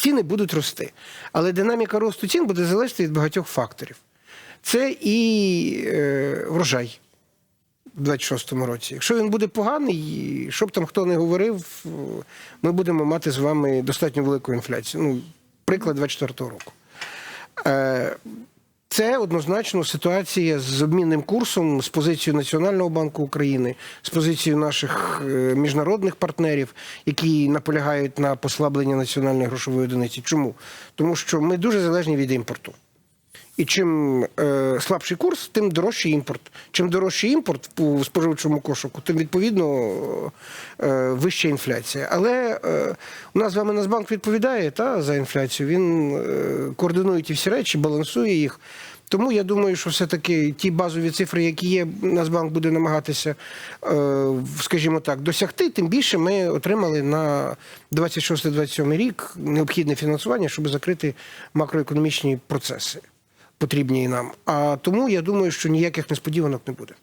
ціни будуть рости. Але динаміка росту цін буде залежати від багатьох факторів. Це і е, врожай у 26-му році. Якщо він буде поганий, що б там хто не говорив, ми будемо мати з вами достатньо велику інфляцію. Ну, приклад 24-го року. Е, Це однозначно ситуація з обмінним курсом, з позицією Національного банку України, з позицією наших е, міжнародних партнерів, які наполягають на послабленні національної грошової одиниці. Чому? Тому що ми дуже залежні від імпорту. І чим е, слабший курс, тим дорожчий імпорт. Чим дорожчий імпорт у споживчому кошику, тим відповідно е, вища інфляція. Але е, у нас з вами Нацбанк відповідає та, за інфляцію. Він е, координує ті всі речі, балансує їх. Тому я думаю, що все-таки ті базові цифри, які є, Нацбанк буде намагатися, е, скажімо так, досягти. Тим більше ми отримали на 26-27 рік необхідне фінансування, щоб закрити макроекономічні процеси потрібні і нам. А тому я думаю, що ніяких несподіванок не буде.